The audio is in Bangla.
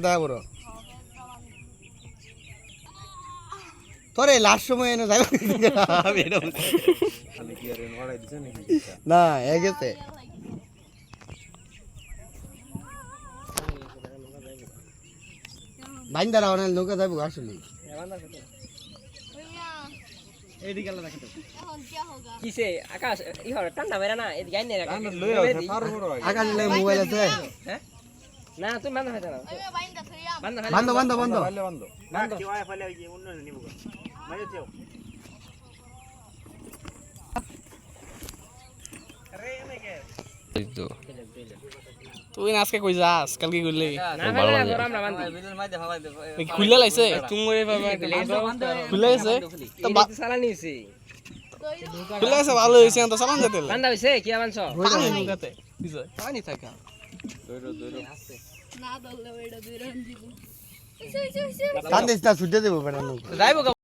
দেখা বড়। তোরে লাস্ট সময় এনে যাবে। না। এ গেছে। বাইন্দারা অনেক লোকে যাব আসলে। আকাশ ইহর ঠান্ডা মেরা না এদিকে আকাশ মোবাইল আছে। না তুমি বান্ধা হইতা না বান্ধা বান্ধ বান্ধ বান্ধ তুই না আজকে কই যাস কালকে কইলে না ভালো না গরম না বান্ধি খুলে লাইছে তুমি খুলে গেছে তো সালা নিছি খুলে গেছে ভালো হয়েছে তো চালান যেতে বান্ধা হইছে কি আনছ পানি কান্দিস না ছুটে দেবো বেড়ানো যাইবো